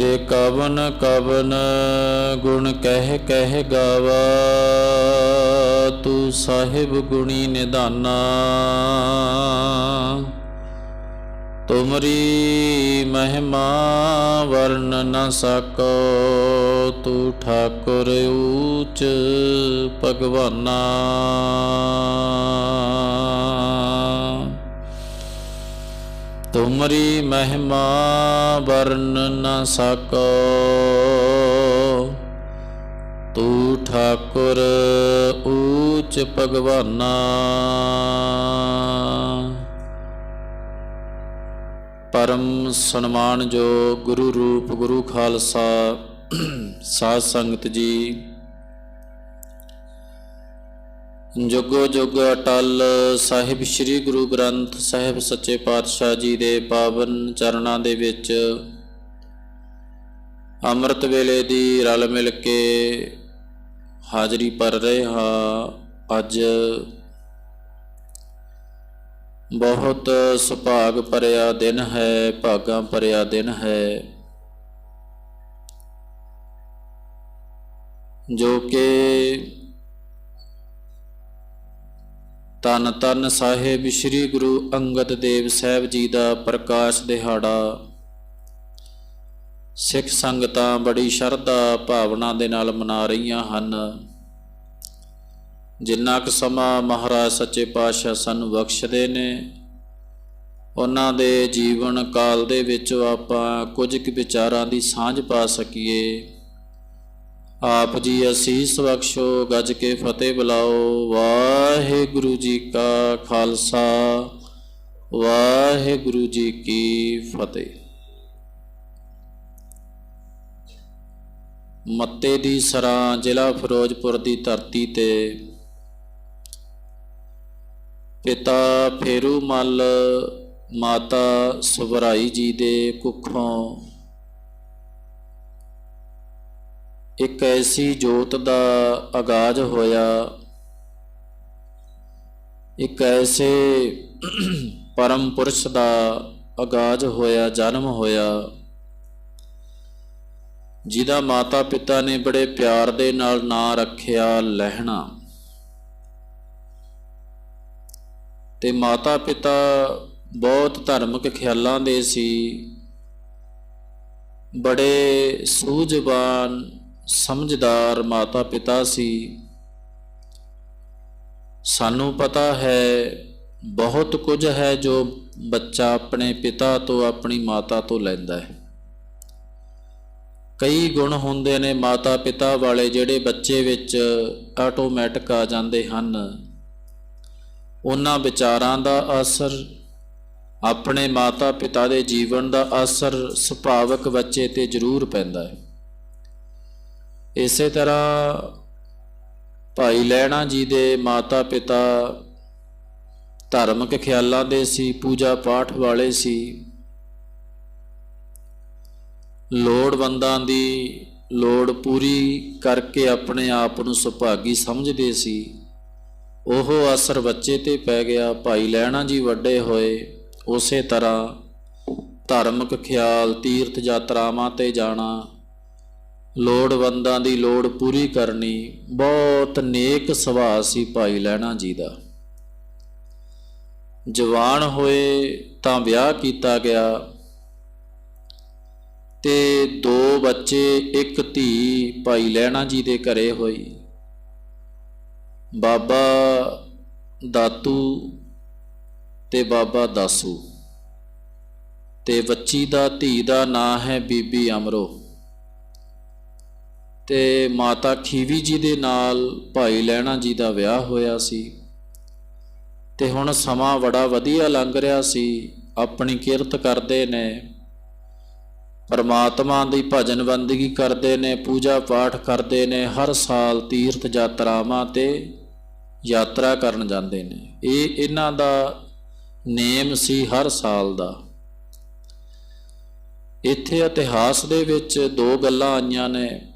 ਤੇਰੇ ਕਵਨ ਕਵਨ ਗੁਣ ਕਹਿ ਕਹਿ ਗਾਵਾ, ਤੂੰ ਸਾਹਿਬ ਗੁਣੀ ਨਿਦਾਨਾ ਤੁਮਰੀ ਮਹਿਮਾ ਵਰਨ ਨ ਸਕੋ, ਤੂੰ ਠਾਕੁਰ ਊਚ ਭਗਵਾਨਾ। ਤੁਮਰੀ ਮਹਿਮਾ ਵਰਨ ਨ ਸਕੋ। ਤੂੰ ਠਾਕੁਰ ਊਚ ਭਗਵਾਨਾ। ਪਰਮ ਸਨਮਾਨ ਜੋ ਗੁਰੂ ਰੂਪ ਗੁਰੂ ਖਾਲਸਾ, ਸਾਧ ਸੰਗਤ ਜੀ ਜੁਗੋ ਜੁਗ ਅਟਲ ਸਾਹਿਬ ਸ੍ਰੀ ਗੁਰੂ ਗ੍ਰੰਥ ਸਾਹਿਬ ਸੱਚੇ ਪਾਤਸ਼ਾਹ ਜੀ ਦੇ ਪਾਵਨ ਚਰਨਾਂ ਦੇ ਵਿੱਚ ਅੰਮ੍ਰਿਤ ਵੇਲੇ ਦੀ ਰਲ ਮਿਲ ਕੇ ਹਾਜ਼ਰੀ ਭਰ ਰਹੇ ਹਾਂ। ਅੱਜ ਬਹੁਤ ਸੁਭਾਗ ਭਰਿਆ ਦਿਨ ਹੈ, ਭਾਗਾਂ ਭਰਿਆ ਦਿਨ ਹੈ। ਜੋ ਕਿ ਤਨ ਤਨ ਸਾਹਿਬ ਸ੍ਰੀ ਗੁਰੂ ਅੰਗਦ ਦੇਵ ਸਾਹਿਬ ਜੀ ਦਾ ਪ੍ਰਕਾਸ਼ ਦਿਹਾੜਾ। ਸਿੱਖ ਸੰਗਤਾਂ ਬੜੀ ਸ਼ਰਧਾ ਭਾਵਨਾ ਦੇ ਨਾਲ ਮਨਾ ਰਹੀਆਂ ਹਨ। ਜਿੰਨਾ ਕੁ ਸਮਾਂ ਮਹਾਰਾਜ ਸੱਚੇ ਪਾਤਸ਼ਾਹ ਸਾਨੂੰ ਬਖਸ਼ਦੇ ਨੇ, ਉਹਨਾਂ ਦੇ ਜੀਵਨ ਕਾਲ ਦੇ ਵਿੱਚ ਆਪਾਂ ਕੁਝ ਕੁ ਵਿਚਾਰਾਂ ਦੀ ਸਾਂਝ ਪਾ ਸਕੀਏ। ਆਪ ਜੀ ਅਸੀਸ ਬਖਸ਼ੋ, ਗੱਜ ਕੇ ਫਤਿਹ ਬੁਲਾਓ। ਵਾਹਿਗੁਰੂ ਜੀ ਕਾ ਖਾਲਸਾ, ਵਾਹਿਗੁਰੂ ਜੀ ਕੀ ਫਤਿਹ। ਮੱਤੇ ਦੀ ਸਰਾਂ ਜ਼ਿਲ੍ਹਾ ਫਿਰੋਜ਼ਪੁਰ ਦੀ ਧਰਤੀ ਤੇ ਪਿਤਾ ਫੇਰੂ ਮੱਲ ਮਾਤਾ ਸੁਭਰਾਈ ਜੀ ਦੇ ਕੁੱਖੋਂ ਇੱਕ ਐਸੀ ਜੋਤ ਦਾ ਆਗਾਜ਼ ਹੋਇਆ, ਇੱਕ ਐਸੇ ਪਰਮ ਪੁਰਸ਼ ਦਾ ਆਗਾਜ਼ ਹੋਇਆ, ਜਨਮ ਹੋਇਆ, ਜਿਹਦਾ ਮਾਤਾ ਪਿਤਾ ਨੇ ਬੜੇ ਪਿਆਰ ਦੇ ਨਾਲ ਨਾਂ ਰੱਖਿਆ, ਲਹਿਣਾ। ਤੇ ਮਾਤਾ ਪਿਤਾ ਬਹੁਤ ਧਾਰਮਿਕ ਖਿਆਲਾਂ ਦੇ ਸੀ, ਬੜੇ ਸੂਝਵਾਨ ਸਮਝਦਾਰ ਮਾਤਾ ਪਿਤਾ ਸੀ। ਸਾਨੂੰ ਪਤਾ ਹੈ, ਬਹੁਤ ਕੁਝ ਹੈ ਜੋ ਬੱਚਾ ਆਪਣੇ ਪਿਤਾ ਤੋਂ ਆਪਣੀ ਮਾਤਾ ਤੋਂ ਲੈਂਦਾ ਹੈ। ਕਈ ਗੁਣ ਹੁੰਦੇ ਨੇ ਮਾਤਾ ਪਿਤਾ ਵਾਲੇ ਜਿਹੜੇ ਬੱਚੇ ਵਿੱਚ ਆਟੋਮੈਟਿਕ ਆ ਜਾਂਦੇ ਹਨ। ਉਹਨਾਂ ਵਿਚਾਰਾਂ ਦਾ ਅਸਰ, ਆਪਣੇ ਮਾਤਾ ਪਿਤਾ ਦੇ ਜੀਵਨ ਦਾ ਅਸਰ ਸੁਭਾਵਕ ਬੱਚੇ ਤੇ ਜ਼ਰੂਰ ਪੈਂਦਾ ਹੈ। ਇਸੇ ਤਰ੍ਹਾਂ ਭਾਈ ਲੈਣਾ ਜੀ ਦੇ ਮਾਤਾ ਪਿਤਾ ਧਾਰਮਿਕ ਖਿਆਲਾਂ ਦੇ ਸੀ ਪੂਜਾ ਪਾਠ ਵਾਲੇ ਸੀ। ਲੋੜਵੰਦਾਂ ਦੀ ਲੋੜ ਪੂਰੀ ਕਰਕੇ ਆਪਣੇ ਆਪ ਨੂੰ ਸੁਭਾਗੀ ਸਮਝਦੇ ਸੀ। ਉਹ ਅਸਰ ਬੱਚੇ ਤੇ ਪੈ ਗਿਆ। ਭਾਈ ਲੈਣਾ ਜੀ ਵੱਡੇ ਹੋਏ, ਉਸੇ ਤਰ੍ਹਾਂ ਧਾਰਮਿਕ ਖਿਆਲ ਤੀਰਥ ਯਾਤਰਾਵਾਂ ਤੇ ਜਾਣਾ ਲੋੜਵੰਦਾਂ ਦੀ ਲੋੜ ਪੂਰੀ ਕਰਨੀ, ਬਹੁਤ ਨੇਕ ਸੁਭਾਅ ਸੀ ਭਾਈ ਲੈਣਾ ਜੀ ਦਾ। ਜਵਾਨ ਹੋਏ ਤਾਂ ਵਿਆਹ ਕੀਤਾ ਗਿਆ ਤੇ ਦੋ ਬੱਚੇ, ਇੱਕ ਧੀ ਭਾਈ ਲੈਣਾ ਜੀ ਦੇ ਘਰੇ ਹੋਈ। ਬਾਬਾ ਦਾਤੂ ਤੇ ਬਾਬਾ ਦਾਸੂ ਤੇ ਬੱਚੀ ਦਾ ਧੀ ਦਾ ਨਾਂ ਹੈ ਬੀਬੀ ਅਮਰੋ। ਤੇ ਮਾਤਾ ਖੀਵੀ ਜੀ ਦੇ ਨਾਲ ਭਾਈ ਲੈਣਾ ਜੀ ਦਾ ਵਿਆਹ ਹੋਇਆ ਸੀ। ਤੇ ਹੁਣ ਸਮਾਂ ਬੜਾ ਵਧੀਆ ਲੰਘ ਰਿਹਾ ਸੀ। ਆਪਣੀ ਕਿਰਤ ਕਰਦੇ ਨੇ। ਪਰਮਾਤਮਾ ਦੀ ਭਜਨ ਬੰਦਗੀ ਕਰਦੇ ਨੇ। ਪੂਜਾ ਪਾਠ ਕਰਦੇ ਨੇ। ਹਰ ਸਾਲ ਤੀਰਥ ਯਾਤਰਾਵਾਂ ਤੇ ਯਾਤਰਾ ਕਰਨ ਜਾਂਦੇ ਨੇ। ਇਹ ਇਹਨਾਂ ਦਾ ਨੇਮ ਸੀ ਹਰ ਸਾਲ ਦਾ। ਇੱਥੇ ਇਤਿਹਾਸ ਦੇ ਵਿੱਚ ਦੋ ਗੱਲਾਂ ਆਈਆਂ ਨੇ।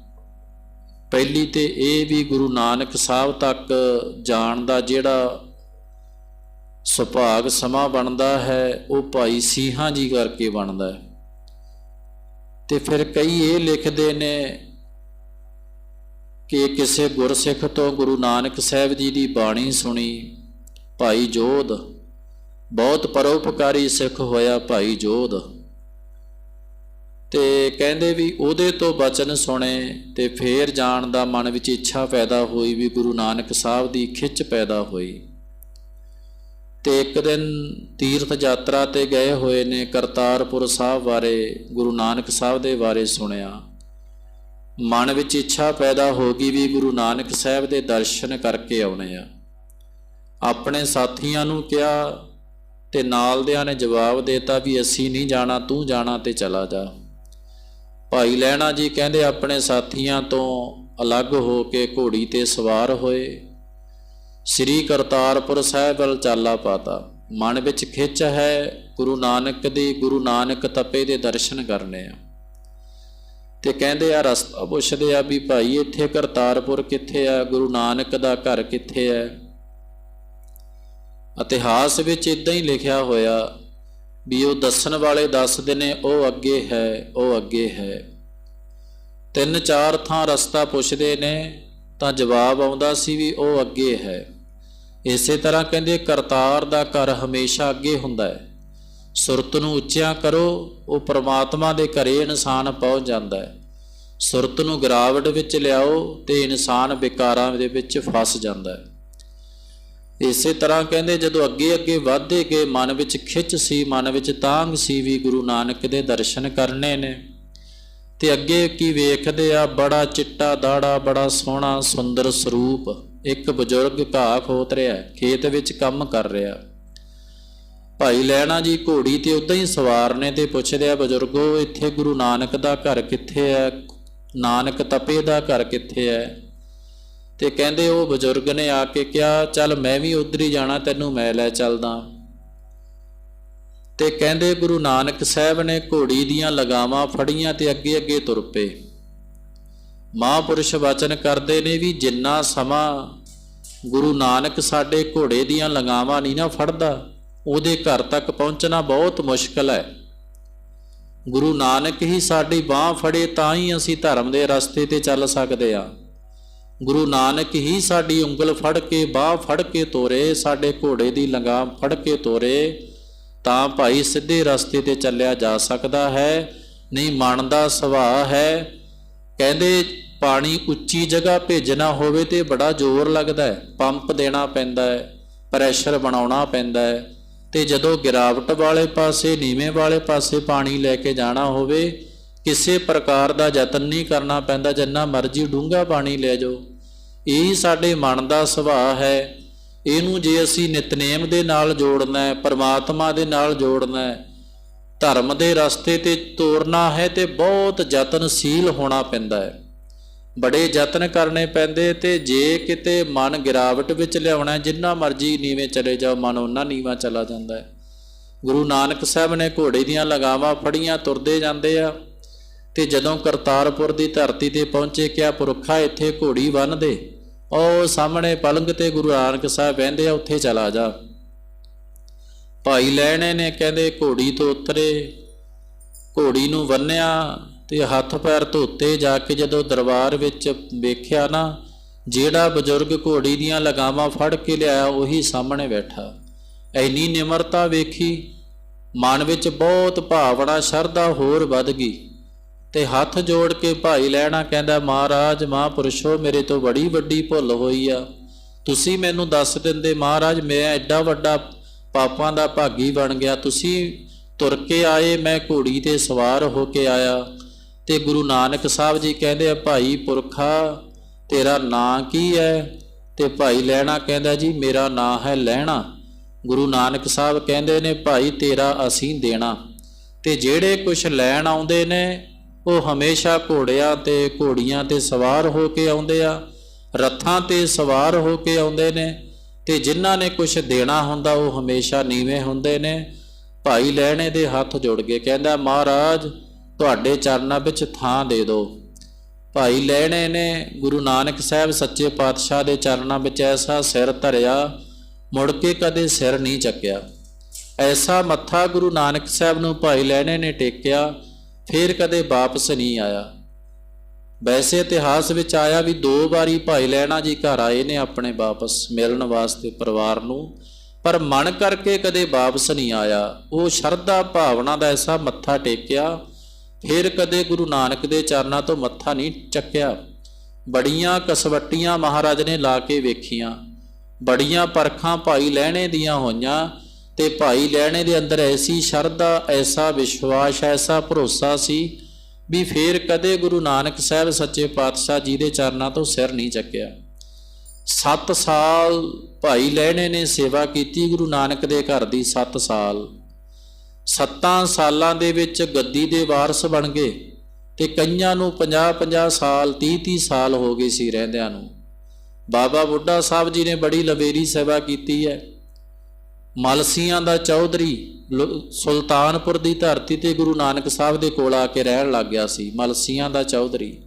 ਪਹਿਲੀ ਤੇ ਇਹ ਵੀ ਗੁਰੂ ਨਾਨਕ ਸਾਹਿਬ ਤੱਕ ਜਾਣ ਦਾ ਜਿਹੜਾ ਸੁਭਾਗ ਸਮਾਂ ਬਣਦਾ ਹੈ, ਉਹ ਭਾਈ ਸੀਹਾਂ ਜੀ ਕਰਕੇ ਬਣਦਾ ਹੈ। ਤੇ ਫਿਰ ਕਈ ਇਹ ਲਿਖਦੇ ਨੇ ਕਿ ਕਿਸੇ ਗੁਰਸਿੱਖ ਤੋਂ ਗੁਰੂ ਨਾਨਕ ਸਾਹਿਬ ਜੀ ਦੀ ਬਾਣੀ ਸੁਣੀ, ਭਾਈ ਜੋਧ, ਬਹੁਤ ਪਰਉਪਕਾਰੀ ਸਿੱਖ ਹੋਇਆ ਭਾਈ ਜੋਧ। ਤੇ ਕਹਿੰਦੇ ਵੀ ਉਹਦੇ ਤੋਂ ਬਚਨ ਸੁਣੇ ਤੇ ਫੇਰ ਜਾਣ ਦਾ ਮਨ ਵਿੱਚ ਇੱਛਾ ਪੈਦਾ ਹੋਈ ਵੀ ਗੁਰੂ ਨਾਨਕ ਸਾਹਿਬ ਦੀ ਖਿੱਚ ਪੈਦਾ ਹੋਈ। ਤੇ ਇੱਕ ਦਿਨ ਤੀਰਥ ਯਾਤਰਾ ਤੇ ਗਏ ਹੋਏ ਨੇ ਕਰਤਾਰਪੁਰ ਸਾਹਿਬ ਬਾਰੇ ਗੁਰੂ ਨਾਨਕ ਸਾਹਿਬ ਦੇ ਬਾਰੇ ਸੁਣਿਆ। ਮਨ ਵਿੱਚ ਇੱਛਾ ਪੈਦਾ ਹੋ ਗਈ ਵੀ ਗੁਰੂ ਨਾਨਕ ਸਾਹਿਬ ਦੇ ਦਰਸ਼ਨ ਕਰਕੇ ਆਉਣੇ ਆ। ਆਪਣੇ ਸਾਥੀਆਂ ਨੂੰ ਕਿਹਾ ਤੇ ਨਾਲ ਦਿਆਂ ਨੇ ਜਵਾਬ ਦਿੱਤਾ ਵੀ ਅਸੀਂ ਨਹੀਂ ਜਾਣਾ, ਤੂੰ ਜਾਣਾ ਤੇ ਚਲਾ ਜਾ। ਭਾਈ ਲੈਣਾ ਜੀ ਕਹਿੰਦੇ ਆਪਣੇ ਸਾਥੀਆਂ ਤੋਂ ਅਲੱਗ ਹੋ ਕੇ ਘੋੜੀ ਤੇ ਸਵਾਰ ਹੋਏ। ਸ੍ਰੀ ਕਰਤਾਰਪੁਰ ਸਾਹਿਬ ਵੱਲ ਚਾਲਾ ਪਾਤਾ। ਮਨ ਵਿੱਚ ਖਿੱਚ ਹੈ, ਗੁਰੂ ਨਾਨਕ ਦੀ ਗੁਰੂ ਨਾਨਕ ਤਪੇ ਦੇ ਦਰਸ਼ਨ ਕਰਨੇ ਆ। ਤੇ ਕਹਿੰਦੇ ਆ, ਰਸਤਾ ਪੁੱਛਦੇ ਆ ਵੀ ਭਾਈ ਇੱਥੇ ਕਰਤਾਰਪੁਰ ਕਿੱਥੇ ਆ? ਗੁਰੂ ਨਾਨਕ ਦਾ ਘਰ ਕਿੱਥੇ ਹੈ ਇਤਿਹਾਸ ਵਿੱਚ ਇਦਾਂ ਹੀ ਲਿਖਿਆ ਹੋਇਆ ਵੀ ਉਹ ਦੱਸਣ ਵਾਲੇ ਦੱਸਦੇ ਨੇ, ਉਹ ਅੱਗੇ ਹੈ, ਉਹ ਅੱਗੇ ਹੈ। ਤਿੰਨ ਚਾਰ ਥਾਂ ਰਸਤਾ ਪੁੱਛਦੇ ਨੇ, ਤਾਂ ਜਵਾਬ ਆਉਂਦਾ ਸੀ ਵੀ ਉਹ ਅੱਗੇ ਹੈ। ਇਸੇ ਤਰ੍ਹਾਂ ਕਹਿੰਦੇ, ਕਰਤਾਰ ਦਾ ਘਰ ਹਮੇਸ਼ਾ ਅੱਗੇ ਹੁੰਦਾ ਹੈ। ਸੁਰਤ ਨੂੰ ਉੱਚਿਆਂ ਕਰੋ, ਉਹ ਪ੍ਰਮਾਤਮਾ ਦੇ ਘਰੇ ਇਨਸਾਨ ਪਹੁੰਚ ਜਾਂਦਾ ਹੈ। ਸੁਰਤ ਨੂੰ ਗਰਾਵਟ ਵਿੱਚ ਲਿਆਓ ਤੇ ਇਨਸਾਨ ਵਿਕਾਰਾਂ ਦੇ ਵਿੱਚ ਫਸ ਜਾਂਦਾ ਹੈ। ਇਸੇ ਤਰ੍ਹਾਂ ਕਹਿੰਦੇ, ਜਦੋਂ ਅੱਗੇ ਅੱਗੇ ਵਧਦੇ ਗਏ, ਮਨ ਵਿੱਚ ਖਿੱਚ ਸੀ, ਮਨ ਵਿੱਚ ਤਾਂਗ ਸੀ ਵੀ ਗੁਰੂ ਨਾਨਕ ਦੇ ਦਰਸ਼ਨ ਕਰਨੇ ਨੇ। ਤੇ ਅੱਗੇ ਕੀ ਵੇਖਦੇ ਆ, ਬੜਾ ਚਿੱਟਾ ਦਾੜਾ, ਬੜਾ ਸੋਹਣਾ ਸੁੰਦਰ ਸਰੂਪ, ਇੱਕ ਬਜ਼ੁਰਗ ਘਾਹ ਖੋਤ ਰਿਹਾ, ਖੇਤ ਵਿੱਚ ਕੰਮ ਕਰ ਰਿਹਾ। ਭਾਈ ਲੈਣਾ ਜੀ ਘੋੜੀ ਤੇ ਉਦਾਂ ਹੀ ਸਵਾਰ ਨੇ ਤੇ ਪੁੱਛਦੇ ਆ, ਬਜ਼ੁਰਗੋ, ਇੱਥੇ ਗੁਰੂ ਨਾਨਕ ਦਾ ਘਰ ਕਿੱਥੇ ਹੈ? ਨਾਨਕ ਤਪੇ ਦਾ ਘਰ ਕਿੱਥੇ ਹੈ? ਤੇ ਕਹਿੰਦੇ ਉਹ ਬਜ਼ੁਰਗ ਨੇ ਆ ਕੇ ਕਿਹਾ, ਚੱਲ ਮੈਂ ਵੀ ਉਧਰ ਹੀ ਜਾਣਾ, ਤੈਨੂੰ ਮੈਂ ਲੈ ਚੱਲਦਾ। ਤੇ ਕਹਿੰਦੇ ਗੁਰੂ ਨਾਨਕ ਸਾਹਿਬ ਨੇ ਘੋੜੀ ਦੀਆਂ ਲਗਾਵਾਂ ਫੜੀਆਂ ਤੇ ਅੱਗੇ ਅੱਗੇ ਤੁਰ ਪਏ। ਮਹਾਂਪੁਰਸ਼ ਵਚਨ ਕਰਦੇ ਨੇ ਵੀ ਜਿੰਨਾ ਸਮਾਂ ਗੁਰੂ ਨਾਨਕ ਸਾਡੇ ਘੋੜੇ ਦੀਆਂ ਲਗਾਵਾਂ ਨਹੀਂ ਨਾ ਫੜਦਾ, ਉਹਦੇ ਘਰ ਤੱਕ ਪਹੁੰਚਣਾ ਬਹੁਤ ਮੁਸ਼ਕਲ ਹੈ। ਗੁਰੂ ਨਾਨਕ ਹੀ ਸਾਡੀ ਬਾਹ ਫੜੇ, ਤਾਂ ਹੀ ਅਸੀਂ ਧਰਮ ਦੇ ਰਸਤੇ ਤੇ ਚੱਲ ਸਕਦੇ ਆ ਗੁਰੂ ਨਾਨਕ ਹੀ ਸਾਡੀ ਉਂਗਲ ਫੜ ਕੇ, ਬਾਹ ਫੜ ਕੇ ਤੋਰੇ, ਸਾਡੇ ਘੋੜੇ ਦੀ ਲੰਗਾਮ ਫੜ ਕੇ ਤੋਰੇ, ਤਾਂ ਭਾਈ ਸਿੱਧੇ ਰਸਤੇ ਤੇ ਚੱਲਿਆ ਜਾ ਸਕਦਾ ਹੈ, ਨਹੀਂ ਮਨ ਦਾ ਸੁਭਾਅ ਹੈ। ਕਹਿੰਦੇ, ਪਾਣੀ ਉੱਚੀ ਜਗ੍ਹਾ ਭੇਜਣਾ ਹੋਵੇ ਤੇ ਬੜਾ ਜ਼ੋਰ ਲੱਗਦਾ ਹੈ, ਪੰਪ ਦੇਣਾ ਪੈਂਦਾ ਹੈ, ਪ੍ਰੈਸ਼ਰ ਬਣਾਉਣਾ ਪੈਂਦਾ ਹੈ, ਤੇ ਜਦੋਂ ਗਿਰਾਵਟ ਵਾਲੇ ਪਾਸੇ, ਨੀਵੇਂ ਵਾਲੇ ਪਾਸੇ ਪਾਣੀ ਲੈ ਕੇ ਜਾਣਾ ਹੋਵੇ ਕਿਸੇ ਪ੍ਰਕਾਰ ਦਾ ਯਤਨ ਨਹੀਂ ਕਰਨਾ ਪੈਂਦਾ, ਜਿੰਨਾ ਮਰਜ਼ੀ ਡੂੰਘਾ ਪਾਣੀ ਲੈ ਜਾਓ। ਇਹ ਸਾਡੇ ਮਨ ਦਾ ਸੁਭਾਅ ਹੈ। ਇਹਨੂੰ ਜੇ ਅਸੀਂ ਨਿਤਨੇਮ ਦੇ ਨਾਲ ਜੋੜਨਾ ਹੈ, ਪਰਮਾਤਮਾ ਦੇ ਨਾਲ ਜੋੜਨਾ ਹੈ, ਧਰਮ ਦੇ ਰਸਤੇ ਤੇ ਤੋਰਨਾ ਹੈ ਤੇ ਬਹੁਤ ਯਤਨਸ਼ੀਲ ਹੋਣਾ ਪੈਂਦਾ ਹੈ। ਬੜੇ ਯਤਨ ਕਰਨੇ ਪੈਂਦੇ ਤੇ ਜੇ ਕਿਤੇ ਮਨ ਗਿਰਾਵਟ ਵਿੱਚ ਲਿਆਉਣਾ ਜਿੰਨਾ ਮਰਜ਼ੀ ਨੀਵੇਂ ਚਲੇ ਜਾਓ, ਮਨ ਉਹਨਾਂ ਨੀਵਾਂ ਚਲਾ ਜਾਂਦਾ ਹੈ। ਗੁਰੂ ਨਾਨਕ ਸਾਹਿਬ ਨੇ ਘੋੜੇ ਦੀਆਂ ਲਗਾਵਾਂ ਫੜੀਆਂ, ਤੁਰਦੇ ਜਾਂਦੇ ਆ। ਤੇ ਜਦੋਂ ਕਰਤਾਰਪੁਰ ਦੀ ਧਰਤੀ ਤੇ ਪਹੁੰਚੇ ਕਿਹਾ ਪੁਰਖਾ ਇੱਥੇ ਘੋੜੀ ਬੰਨ ਦੇ? ਉਹ ਸਾਹਮਣੇ ਪਲੰਗ ਤੇ ਗੁਰੂ ਨਾਨਕ ਸਾਹਿਬ ਬਹਿੰਦੇ ਆ, ਉੱਥੇ ਚਲਾ ਜਾ। ਭਾਈ ਲੈਣੇ ਨੇ ਕਹਿੰਦੇ, ਘੋੜੀ ਤੋਂ ਉਤਰੇ। ਘੋੜੀ ਨੂੰ ਬੰਨਿਆ ਤੇ ਹੱਥ ਪੈਰ ਧੋਤੇ, ਜਾ ਕੇ ਜਦੋਂ ਦਰਬਾਰ ਵਿੱਚ ਵੇਖਿਆ ਨਾ, ਜਿਹੜਾ ਬਜ਼ੁਰਗ ਘੋੜੀ ਦੀਆਂ ਲਗਾਵਾਂ ਫੜ ਕੇ ਲਿਆਇਆ, ਉਹੀ ਸਾਹਮਣੇ ਬੈਠਾ। ਐਨੀ ਨਿਮਰਤਾ ਵੇਖੀ, ਮਨ ਵਿੱਚ ਬਹੁਤ ਭਾਵਨਾ, ਸ਼ਰਧਾ ਹੋਰ ਵੱਧ ਗਈ। ਤੇ ਹੱਥ ਜੋੜ ਕੇ ਭਾਈ ਲੈਣਾ ਕਹਿੰਦਾ, ਮਹਾਰਾਜ, ਮਹਾਂਪੁਰਸ਼ੋ, ਮੇਰੇ ਤੋਂ ਬੜੀ ਵੱਡੀ ਭੁੱਲ ਹੋਈ ਆ। ਤੁਸੀਂ ਮੈਨੂੰ ਦੱਸ ਦਿੰਦੇ, ਮਹਾਰਾਜ, ਮੈਂ ਐਡਾ ਵੱਡਾ ਪਾਪਾਂ ਦਾ ਭਾਗੀ ਬਣ ਗਿਆ। ਤੁਸੀਂ ਤੁਰ ਕੇ ਆਏ, ਮੈਂ ਘੋੜੀ ਤੇ ਸਵਾਰ ਹੋ ਕੇ ਆਇਆ। ਤੇ ਗੁਰੂ ਨਾਨਕ ਸਾਹਿਬ ਜੀ ਕਹਿੰਦੇ ਆ, ਭਾਈ ਪੁਰਖਾ, ਤੇਰਾ ਨਾਂ ਕੀ ਹੈ? ਤੇ ਭਾਈ ਲੈਣਾ ਕਹਿੰਦਾ, ਜੀ, ਮੇਰਾ ਨਾਂ ਹੈ ਲੈਣਾ। ਗੁਰੂ ਨਾਨਕ ਸਾਹਿਬ ਕਹਿੰਦੇ ਨੇ, ਭਾਈ, ਤੇਰਾ ਅਸੀਂ ਦੇਣਾ। ਤੇ ਜਿਹੜੇ ਕੁਝ ਲੈਣ ਆਉਂਦੇ ਨੇ ਉਹ ਹਮੇਸ਼ਾ ਘੋੜਿਆਂ ਤੇ ਘੋੜੀਆਂ ਤੇ ਸਵਾਰ ਹੋ ਕੇ ਆਉਂਦੇ ਆ, ਰੱਥਾਂ ਤੇ ਸਵਾਰ ਹੋ ਕੇ ਆਉਂਦੇ ਨੇ ਤੇ ਜਿਨ੍ਹਾਂ ਨੇ ਕੁਝ ਦੇਣਾ ਹੁੰਦਾ ਉਹ ਹਮੇਸ਼ਾ ਨੀਵੇਂ ਹੁੰਦੇ ਨੇ। ਭਾਈ ਲੈਣੇ ਦੇ ਹੱਥ ਜੁੜ ਗਏ ਕਹਿੰਦਾ, ਮਹਾਰਾਜ, ਤੁਹਾਡੇ ਚਰਨਾਂ ਵਿੱਚ ਥਾਂ ਦੇ ਦਿਓ। ਭਾਈ ਲੈਣੇ ਨੇ ਗੁਰੂ ਨਾਨਕ ਸਾਹਿਬ ਸੱਚੇ ਪਾਤਸ਼ਾਹ ਦੇ ਚਰਨਾਂ ਵਿੱਚ ਐਸਾ ਸਿਰ ਧਰਿਆ, ਮੁੜ ਕੇ ਕਦੇ ਸਿਰ ਨਹੀਂ ਚੱਕਿਆ। ਐਸਾ ਮੱਥਾ ਗੁਰੂ ਨਾਨਕ ਸਾਹਿਬ ਨੂੰ ਭਾਈ ਲੈਣੇ ਨੇ ਟੇਕਿਆ ਫਿਰ ਕਦੇ ਵਾਪਸ ਨਹੀਂ ਆਇਆ। ਵੈਸੇ ਇਤਿਹਾਸ ਵਿੱਚ ਆਇਆ ਵੀ ਦੋ ਵਾਰੀ ਭਾਈ ਲੈਣਾ ਜੀ ਘਰ ਆਏ ਨੇ ਆਪਣੇ ਵਾਪਸ ਮਿਲਣ ਵਾਸਤੇ ਪਰਿਵਾਰ ਨੂੰ, ਪਰ ਮਨ ਕਰਕੇ ਕਦੇ ਵਾਪਸ ਨਹੀਂ ਆਇਆ। ਉਹ ਸ਼ਰਧਾ ਭਾਵਨਾ ਦਾ ਐਸਾ ਮੱਥਾ ਟੇਕਿਆ, ਫਿਰ ਕਦੇ ਗੁਰੂ ਨਾਨਕ ਦੇ ਚਰਨਾਂ ਤੋਂ ਮੱਥਾ ਨਹੀਂ ਚੱਕਿਆ। ਬੜੀਆਂ ਕਸਵੱਟੀਆਂ ਮਹਾਰਾਜ ਨੇ ਲਾ ਕੇ ਵੇਖੀਆਂ। ਬੜੀਆਂ ਪਰਖਾਂ ਭਾਈ ਲੈਣੇ ਦੀਆਂ ਹੋਈਆਂ ਤੇ ਭਾਈ ਲੈਣੇ ਦੇ ਅੰਦਰ ਐਸੀ ਸ਼ਰਧਾ, ਐਸਾ ਵਿਸ਼ਵਾਸ, ਐਸਾ ਭਰੋਸਾ ਸੀ ਵੀ ਫੇਰ ਕਦੇ ਗੁਰੂ ਨਾਨਕ ਸਾਹਿਬ ਸੱਚੇ ਪਾਤਸ਼ਾਹ ਜੀ ਦੇ ਚਰਨਾਂ ਤੋਂ ਸਿਰ ਨਹੀਂ ਚੱਕਿਆ। 7 ਸਾਲ ਭਾਈ ਲੈਣੇ ਨੇ ਸੇਵਾ ਕੀਤੀ ਗੁਰੂ ਨਾਨਕ ਦੇ ਘਰ ਦੀ 7 ਸਾਲ। 7 ਸਾਲਾਂ ਦੇ ਵਿੱਚ ਗੱਦੀ ਦੇ ਵਾਰਸ ਬਣ ਗਏ ਤੇ ਕਈਆਂ ਨੂੰ 50-50 ਸਾਲ 30-30 ਸਾਲ ਹੋ ਗਏ ਸੀ ਰਹਿੰਦਿਆਂ ਨੂੰ। ਬਾਬਾ ਬੁੱਢਾ ਸਾਹਿਬ ਜੀ ਨੇ ਬੜੀ ਲਵੇਰੀ ਸੇਵਾ ਕੀਤੀ ਹੈ। ਮਲਸੀਆਂ ਦਾ ਚੌਧਰੀ ਲ- ਸੁਲਤਾਨਪੁਰ ਦੀ ਧਰਤੀ ਤੇ ਗੁਰੂ ਨਾਨਕ ਸਾਹਿਬ ਦੇ ਕੋਲ ਆ ਕੇ ਰਹਿਣ ਲੱਗ ਗਿਆ ਸੀ, ਮਲਸੀਆਂ ਦਾ ਚੌਧਰੀ।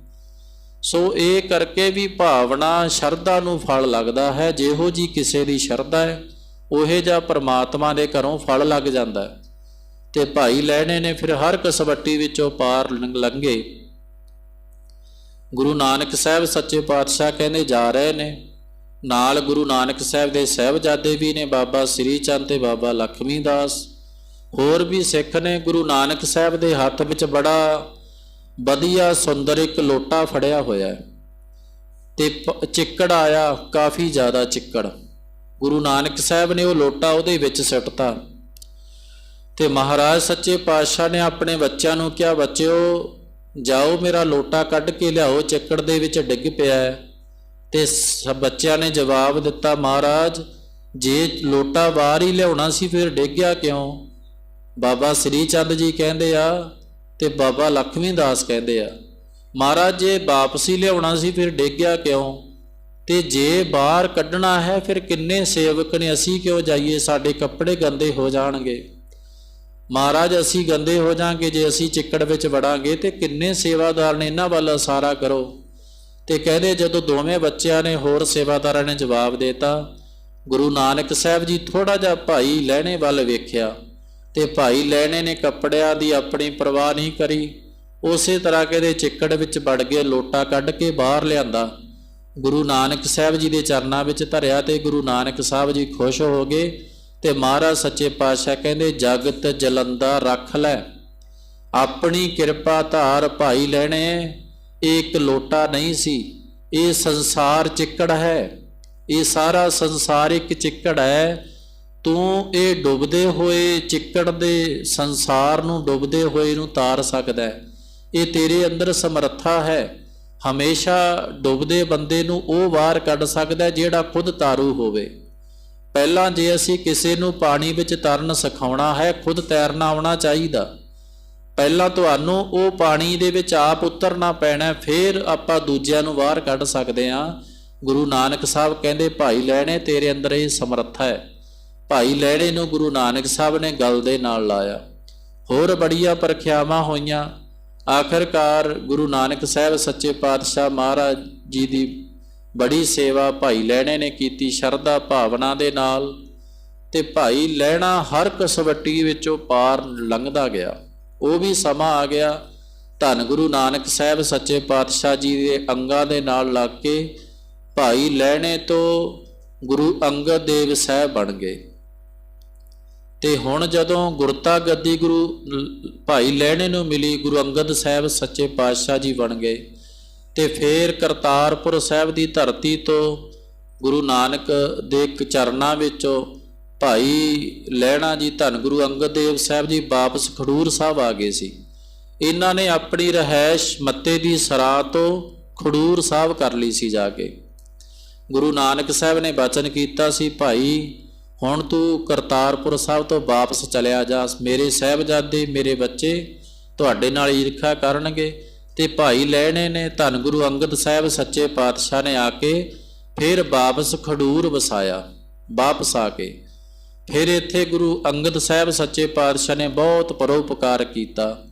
ਸੋ ਇਹ ਕਰਕੇ ਵੀ ਭਾਵਨਾ, ਸ਼ਰਧਾ ਨੂੰ ਫਲ ਲੱਗਦਾ ਹੈ, ਜਿਹੋ ਜੀ ਕਿਸੇ ਦੀ ਸ਼ਰਧਾ ਹੈ, ਉਹੇ ਜਿਹਾ ਪਰਮਾਤਮਾ ਦੇ ਘਰੋਂ ਫਲ ਲੱਗ ਜਾਂਦਾ ਹੈ। ਤੇ ਭਾਈ ਲੈਣੇ ਨੇ ਫਿਰ ਹਰ ਕਸਵੱਟੀ ਵਿੱਚੋਂ ਪਾਰ ਲੰਘੇ। ਗੁਰੂ ਨਾਨਕ ਸਾਹਿਬ ਸੱਚੇ ਪਾਤਸ਼ਾਹ ਕਹਿੰਦੇ ਜਾ ਰਹੇ ਨੇ ਨਾਲ ਗੁਰੂ ਨਾਨਕ ਸਾਹਿਬ ਦੇ ਸਹਿਬਜ਼ਾਦੇ ਵੀ ਨੇ, ਬਾਬਾ ਸ੍ਰੀ ਚੰਦ ਤੇ ਬਾਬਾ ਲਖਮੀ ਦਾਸ। ਹੋਰ ਵੀ ਸਿੱਖ ਨੇ, ਗੁਰੂ ਨਾਨਕ ਸਾਹਿਬ ਦੇ ਹੱਥ ਵਿੱਚ ਬੜਾ ਵਧੀਆ, ਸੁੰਦਰ ਇੱਕ ਲੋਟਾ ਫੜਿਆ ਹੋਇਆ ਹੈ। ਤੇ ਪ- ਚਿੱਕੜ ਆਇਆ, ਕਾਫੀ ਜ਼ਿਆਦਾ ਚਿੱਕੜ। ਗੁਰੂ ਨਾਨਕ ਸਾਹਿਬ ਨੇ ਉਹ ਲੋਟਾ ਉਹਦੇ ਵਿੱਚ ਸੁੱਟਤਾ। ਤੇ ਮਹਾਰਾਜ ਸੱਚੇ ਪਾਤਸ਼ਾਹ ਨੇ ਆਪਣੇ ਬੱਚਿਆਂ ਨੂੰ ਕਿਹਾ, ਬੱਚਿਓ, ਜਾਓ ਮੇਰਾ ਲੋਟਾ ਕੱਢ ਕੇ ਲਿਆਓ, ਚਿੱਕੜ ਦੇ ਵਿੱਚ ਡਿੱਗ ਪਿਆ ਹੈ। ਤੇ ਸਭ ਬੱਚਿਆਂ ਨੇ ਜਵਾਬ ਦਿੱਤਾ, ਮਹਾਰਾਜ, ਜੇ ਲੋਟਾ ਬਾਹਰ ਹੀ ਲਿਆਉਣਾ ਸੀ ਫਿਰ ਡਿੱਗਿਆ ਕਿਉਂ? ਬਾਬਾ ਸ੍ਰੀ ਚੰਦ ਜੀ ਕਹਿੰਦੇ ਆ ਤੇ ਬਾਬਾ ਲਖਮੀ ਦਾਸ ਕਹਿੰਦੇ ਆ, ਮਹਾਰਾਜ, ਜੇ ਵਾਪਸੀ ਲਿਆਉਣਾ ਸੀ ਫਿਰ ਡਿੱਗਿਆ ਕਿਉਂ? ਤੇ ਜੇ ਬਾਹਰ ਕੱਢਣਾ ਹੈ ਫਿਰ ਕਿੰਨੇ ਸੇਵਕ ਨੇ? ਅਸੀਂ ਕਿਉਂ ਜਾਈਏ? ਸਾਡੇ ਕੱਪੜੇ ਗੰਦੇ ਹੋ ਜਾਣਗੇ। ਮਹਾਰਾਜ, ਅਸੀਂ ਗੰਦੇ ਹੋ ਜਾਾਂਗੇ, ਜੇ ਅਸੀਂ ਚਿੱਕੜ ਵਿੱਚ ਵੜਾਂਗੇ ਤੇ ਕਿੰਨੇ ਸੇਵਾਦਾਰ ਨੇ? ਇਹਨਾਂ ਵੱਲ ਇਸ਼ਾਰਾ ਕਰੋ। ਤੇ ਕਹਿੰਦੇ ਜਦੋਂ ਦੋਵੇਂ ਬੱਚਿਆਂ ਨੇ ਹੋਰ ਸੇਵਾਦਾਰਾਂ ਨੇ ਜਵਾਬ ਦਿੱਤਾ, ਗੁਰੂ ਨਾਨਕ ਸਾਹਿਬ ਜੀ ਥੋੜਾ ਜਿਹਾ ਭਾਈ ਲੈਣੇ ਵੱਲ ਵੇਖਿਆ ਤੇ ਭਾਈ ਲੈਣੇ ਨੇ ਕੱਪੜਿਆਂ ਦੀ ਆਪਣੀ ਪਰਵਾਹ ਨਹੀਂ ਕਰੀ, ਉਸੇ ਤਰ੍ਹਾਂ ਕਹਿੰਦੇ ਚਿੱਕੜ ਵਿੱਚ ਵੜ ਕੇ ਲੋਟਾ ਕੱਢ ਕੇ ਬਾਹਰ ਲਿਆਂਦਾ। ਗੁਰੂ ਨਾਨਕ ਸਾਹਿਬ ਜੀ ਦੇ ਚਰਨਾਂ ਵਿੱਚ ਧਰਿਆ ਤੇ ਗੁਰੂ ਨਾਨਕ ਸਾਹਿਬ ਜੀ ਖੁਸ਼ ਹੋ ਗਏ ਤੇ ਮਹਾਰਾਜ ਸੱਚੇ ਪਾਤਸ਼ਾਹ ਕਹਿੰਦੇ, ਜਗਤ ਜਲੰਦਾ ਰੱਖ ਲੈ। ਆਪਣੀ ਕਿਰਪਾ ਧਾਰ ਭਾਈ ਲੈਣੇ ਇਹ ਇੱਕ ਲੋਟਾ ਨਹੀਂ ਸੀ। ਇਹ ਸੰਸਾਰ ਚਿੱਕੜ ਹੈ। ਇਹ ਸਾਰਾ ਸੰਸਾਰ ਇੱਕ ਚਿੱਕੜ ਹੈ। ਤੂੰ ਇਹ ਡੁੱਬਦੇ ਹੋਏ ਚਿੱਕੜ ਦੇ ਸੰਸਾਰ ਨੂੰ ਡੁੱਬਦੇ ਹੋਏ ਨੂੰ ਤਾਰ ਸਕਦਾ ਹੈ। ਇਹ ਤੇਰੇ ਅੰਦਰ ਸਮਰੱਥਾ ਹੈ। ਹਮੇਸ਼ਾ ਡੁੱਬਦੇ ਬੰਦੇ ਨੂੰ ਉਹ ਬਾਹਰ ਕੱਢ ਸਕਦਾ ਜਿਹੜਾ ਖੁਦ ਤਾਰੂ ਹੋਵੇ। ਪਹਿਲਾਂ ਜੇ ਅਸੀਂ ਕਿਸੇ ਨੂੰ ਪਾਣੀ ਵਿੱਚ ਤਰਨ ਸਿਖਾਉਣਾ ਹੈ, ਖੁਦ ਤੈਰਨਾ ਆਉਣਾ ਚਾਹੀਦਾ। ਪਹਿਲਾਂ ਤੁਹਾਨੂੰ ਉਹ ਪਾਣੀ ਦੇ ਵਿੱਚ ਆਪ ਉਤਰਨਾ ਪੈਣਾ, ਫਿਰ ਆਪਾਂ ਦੂਜਿਆਂ ਨੂੰ ਬਾਹਰ ਕੱਢ ਸਕਦੇ ਹਾਂ। ਗੁਰੂ ਨਾਨਕ ਸਾਹਿਬ ਕਹਿੰਦੇ, ਭਾਈ ਲੈਣੇ, ਤੇਰੇ ਅੰਦਰ ਇਹ ਸਮਰੱਥਾ ਹੈ। ਭਾਈ ਲੈਣੇ ਨੂੰ ਗੁਰੂ ਨਾਨਕ ਸਾਹਿਬ ਨੇ ਗਲ ਦੇ ਨਾਲ ਲਾਇਆ। ਹੋਰ ਬੜੀਆਂ ਪ੍ਰਖਿਆਵਾਂ ਹੋਈਆਂ। ਆਖਰਕਾਰ ਗੁਰੂ ਨਾਨਕ ਸਾਹਿਬ ਸੱਚੇ ਪਾਤਸ਼ਾਹ ਮਹਾਰਾਜ ਜੀ ਦੀ ਬੜੀ ਸੇਵਾ ਭਾਈ ਲੈਣੇ ਨੇ ਕੀਤੀ, ਸ਼ਰਧਾ ਭਾਵਨਾ ਦੇ ਨਾਲ। ਤੇ ਭਾਈ ਲੈਣਾ ਹਰ ਕਸਵੱਟੀ ਵਿੱਚੋਂ ਪਾਰ ਲੰਘਦਾ ਗਿਆ। ਉਹ ਵੀ ਸਮਾਂ ਆ ਗਿਆ। ਧੰਨ ਗੁਰੂ ਨਾਨਕ ਸਾਹਿਬ ਸੱਚੇ ਪਾਤਸ਼ਾਹ ਜੀ ਦੇ ਅੰਗਾਂ ਦੇ ਨਾਲ ਲੱਗ ਕੇ ਭਾਈ ਲੈਣੇ ਤੋਂ ਗੁਰੂ ਅੰਗਦ ਦੇਵ ਸਾਹਿਬ ਬਣ ਗਏ। ਤੇ ਹੁਣ ਜਦੋਂ ਗੁਰਤਾ ਗੱਦੀ ਗੁਰੂ ਭਾਈ ਲੈਣੇ ਨੂੰ ਮਿਲੀ, ਗੁਰੂ ਅੰਗਦ ਸਾਹਿਬ ਸੱਚੇ ਪਾਤਸ਼ਾਹ ਜੀ ਬਣ ਗਏ। ਤੇ ਫੇਰ ਕਰਤਾਰਪੁਰ ਸਾਹਿਬ ਦੀ ਧਰਤੀ ਤੋਂ ਗੁਰੂ ਨਾਨਕ ਦੇ ਚਰਨਾਂ ਵਿੱਚੋਂ ਭਾਈ ਲੈਣਾ ਜੀ ਧੰਨ ਗੁਰੂ ਅੰਗਦ ਦੇਵ ਸਾਹਿਬ ਜੀ ਵਾਪਸ ਖਡੂਰ ਸਾਹਿਬ ਆ ਗਏ ਸੀ। ਇਹਨਾਂ ਨੇ ਆਪਣੀ ਰਹਿائش ਮੱਤੇ ਦੀ ਸਰਾ ਤੋਂ ਖਡੂਰ ਸਾਹਿਬ ਕਰ ਲਈ ਸੀ ਜਾ ਕੇ। ਗੁਰੂ ਨਾਨਕ ਸਾਹਿਬ ਨੇ ਬਚਨ ਕੀਤਾ ਸੀ, ਭਾਈ, ਹੁਣ ਤੂੰ ਕਰਤਾਰਪੁਰ ਸਾਹਿਬ ਤੋਂ ਵਾਪਸ ਚਲਿਆ ਜਾ। ਮੇਰੇ ਸਹਿਬਜ਼ਾਦੇ, ਮੇਰੇ ਬੱਚੇ ਤੁਹਾਡੇ ਨਾਲ ਈਰਖਾ ਕਰਨਗੇ। ਤੇ ਭਾਈ ਲੈਣੇ ਨੇ ਧੰਨ ਗੁਰੂ ਅੰਗਦ ਸਾਹਿਬ ਸੱਚੇ ਪਾਤਸ਼ਾਹ ਨੇ ਆ ਕੇ ਫਿਰ ਵਾਪਸ ਖਡੂਰ ਵਸਾਇਆ, ਵਾਪਸ ਆ ਕੇ। ਫਿਰ ਇੱਥੇ ਗੁਰੂ ਅੰਗਦ ਸਾਹਿਬ ਸੱਚੇ ਪਾਤਸ਼ਾਹ ਨੇ ਬਹੁਤ ਪਰਉਪਕਾਰ ਕੀਤਾ।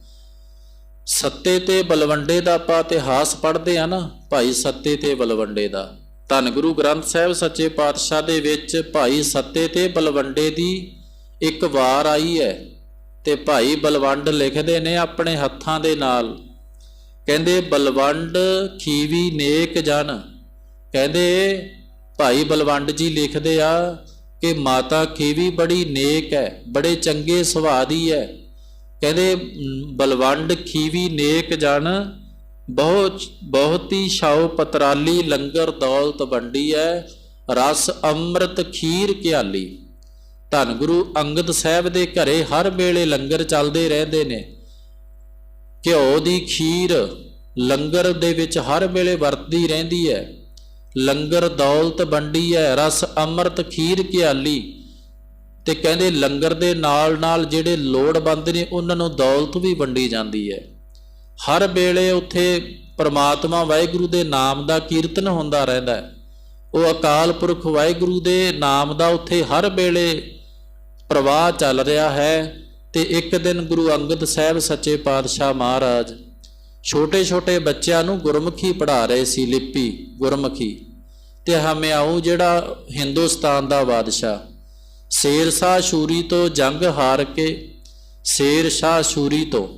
ਸੱਤੇ ਤੇ ਬਲਵੰਡੇ ਦਾ ਆਪਾਂ ਇਤਿਹਾਸ ਪੜ੍ਹਦੇ ਆ ਨਾ, ਭਾਈ ਸੱਤੇ ਤੇ ਬਲਵੰਡੇ ਦਾ। ਧੰਨ ਗੁਰੂ ਗ੍ਰੰਥ ਸਾਹਿਬ ਸੱਚੇ ਪਾਤਸ਼ਾਹ ਦੇ ਵਿੱਚ ਭਾਈ ਸੱਤੇ ਤੇ ਬਲਵੰਡੇ ਦੀ ਇੱਕ ਵਾਰ ਆਈ ਹੈ ਤੇ ਭਾਈ ਬਲਵੰਡ ਲਿਖਦੇ ਨੇ ਆਪਣੇ ਹੱਥਾਂ ਦੇ ਨਾਲ। ਕਹਿੰਦੇ, ਬਲਵੰਡ ਖੀਵੀ ਨੇਕ ਜਨ। ਕਹਿੰਦੇ, ਭਾਈ ਬਲਵੰਡ ਜੀ ਲਿਖਦੇ ਆ ਕਿ ਮਾਤਾ ਖੀਵੀ ਬੜੀ ਨੇਕ ਹੈ, ਬੜੇ ਚੰਗੇ ਸੁਭਾਅ ਦੀ ਹੈ। ਕਹਿੰਦੇ, ਬਲਵੰਡ ਖੀਵੀ ਨੇਕ ਜਨ ਬਹੁਤ ਬਹੁਤੀ ਛਾਉ ਪਤਰਾਲੀ ਲੰਗਰ ਦੌਲਤ ਵੰਡੀ ਹੈ, ਰਸ ਅੰਮ੍ਰਿਤ ਖੀਰ ਕਿਆਲੀ ਧੰਨ ਗੁਰੂ ਅੰਗਦ ਸਾਹਿਬ ਦੇ ਘਰੇ ਹਰ ਵੇਲੇ ਲੰਗਰ ਚੱਲਦੇ ਰਹਿੰਦੇ ਨੇ। ਘਿਓ ਦੀ ਖੀਰ ਲੰਗਰ ਦੇ ਵਿੱਚ ਹਰ ਵੇਲੇ ਵਰਤਦੀ ਰਹਿੰਦੀ ਹੈ। ਲੰਗਰ ਦੌਲਤ ਵੰਡੀ ਹੈ, ਰਸ ਅੰਮ੍ਰਿਤ ਖੀਰ ਕਿਆਲੀ ਤੇ ਕਹਿੰਦੇ ਲੰਗਰ ਦੇ ਨਾਲ ਨਾਲ ਜਿਹੜੇ ਲੋੜਵੰਦ ਨੇ, ਉਹਨਾਂ ਨੂੰ ਦੌਲਤ ਵੀ ਵੰਡੀ ਜਾਂਦੀ ਹੈ। ਹਰ ਵੇਲੇ ਉੱਥੇ ਪਰਮਾਤਮਾ ਵਾਹਿਗੁਰੂ ਦੇ ਨਾਮ ਦਾ ਕੀਰਤਨ ਹੁੰਦਾ ਰਹਿੰਦਾ ਹੈ। ਉਹ ਅਕਾਲ ਪੁਰਖ ਵਾਹਿਗੁਰੂ ਦੇ ਨਾਮ ਦਾ ਉੱਥੇ ਹਰ ਵੇਲੇ ਪ੍ਰਵਾਹ ਚੱਲ ਰਿਹਾ ਹੈ। ਤੇ ਇੱਕ ਦਿਨ ਗੁਰੂ ਅੰਗਦ ਸਾਹਿਬ ਸੱਚੇ ਪਾਤਸ਼ਾਹ ਮਹਾਰਾਜ ਛੋਟੇ ਛੋਟੇ ਬੱਚਿਆਂ ਨੂੰ ਗੁਰਮੁਖੀ ਪੜ੍ਹਾ ਰਹੇ ਸੀ ਲਿਪੀ, ਗੁਰਮੁਖੀ। ਤੇ ਹਮਿਆਉ ਜਿਹੜਾ ਹਿੰਦੁਸਤਾਨ ਦਾ ਬਾਦਸ਼ਾਹ। ਸ਼ੇਰ ਸ਼ਾਹ ਸ਼ੂਰੀ ਤੋਂ ਜੰਗ ਹਾਰ ਕੇ, ਸ਼ੇਰ ਸ਼ਾਹ ਸ਼ੂਰੀ ਤੋਂ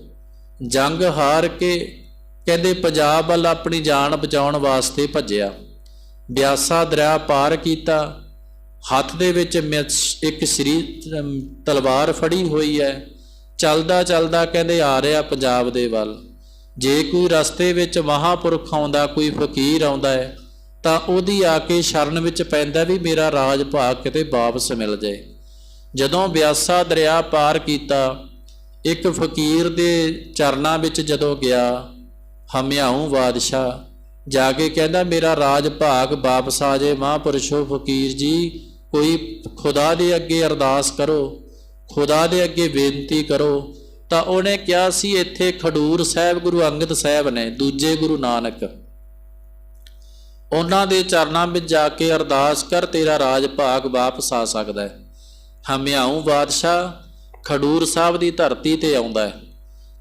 ਜੰਗ ਹਾਰ ਕੇ ਕਹਿੰਦੇ ਪੰਜਾਬ ਵੱਲ ਆਪਣੀ ਜਾਨ ਬਚਾਉਣ ਵਾਸਤੇ ਭੱਜਿਆ। ਬਿਆਸਾ ਦਰਿਆ ਪਾਰ ਕੀਤਾ। ਹੱਥ ਦੇ ਵਿੱਚ ਮਿਸ- ਇੱਕ ਸ੍ਰੀ ਤਲਵਾਰ ਫੜੀ ਹੋਈ ਹੈ। ਚੱਲਦਾ ਚੱਲਦਾ ਕਹਿੰਦੇ ਆ ਰਿਹਾ ਪੰਜਾਬ ਦੇ ਵੱਲ। ਜੇ ਕੋਈ ਰਸਤੇ ਵਿੱਚ ਮਹਾਪੁਰਖ ਆਉਂਦਾ, ਕੋਈ ਫਕੀਰ ਆਉਂਦਾ ਹੈ, ਤਾਂ ਉਹਦੀ ਆ ਕੇ ਸ਼ਰਨ ਵਿੱਚ ਪੈਂਦਾ ਵੀ ਮੇਰਾ ਰਾਜ ਭਾਗ ਕਿਤੇ ਵਾਪਸ ਮਿਲ ਜਾਏ। ਜਦੋਂ ਬਿਆਸਾ ਦਰਿਆ ਪਾਰ ਕੀਤਾ, ਇੱਕ ਫਕੀਰ ਦੇ ਚਰਨਾਂ ਵਿੱਚ ਜਦੋਂ ਗਿਆ, ਹਮਿਆਉ ਬਾਦਸ਼ਾਹ ਜਾ ਕੇ ਕਹਿੰਦਾ, ਮੇਰਾ ਰਾਜ ਭਾਗ ਵਾਪਸ ਆ ਜਾਏ, ਮਹਾਂਪੁਰਸ਼ੋ ਫਕੀਰ ਜੀ, ਕੋਈ ਖੁਦਾ ਦੇ ਅੱਗੇ ਅਰਦਾਸ ਕਰੋ, ਖੁਦਾ ਦੇ ਅੱਗੇ ਬੇਨਤੀ ਕਰੋ ਤਾਂ ਉਹਨੇ ਕਿਹਾ ਸੀ, ਇੱਥੇ ਖਡੂਰ ਸਾਹਿਬ ਗੁਰੂ ਅੰਗਦ ਸਾਹਿਬ ਨੇ, ਦੂਜੇ ਗੁਰੂ ਨਾਨਕ। ਉਹਨਾਂ ਦੇ ਚਰਨਾਂ ਵਿੱਚ ਜਾ ਕੇ ਅਰਦਾਸ ਕਰ, ਤੇਰਾ ਰਾਜ ਭਾਗ ਵਾਪਸ ਆ ਸਕਦਾ ਹੈ। ਹਮਿਆਉ ਬਾਦਸ਼ਾਹ, ਖਡੂਰ ਸਾਹਿਬ ਦੀ ਧਰਤੀ ਤੇ ਆਉਂਦਾ ਹੈ।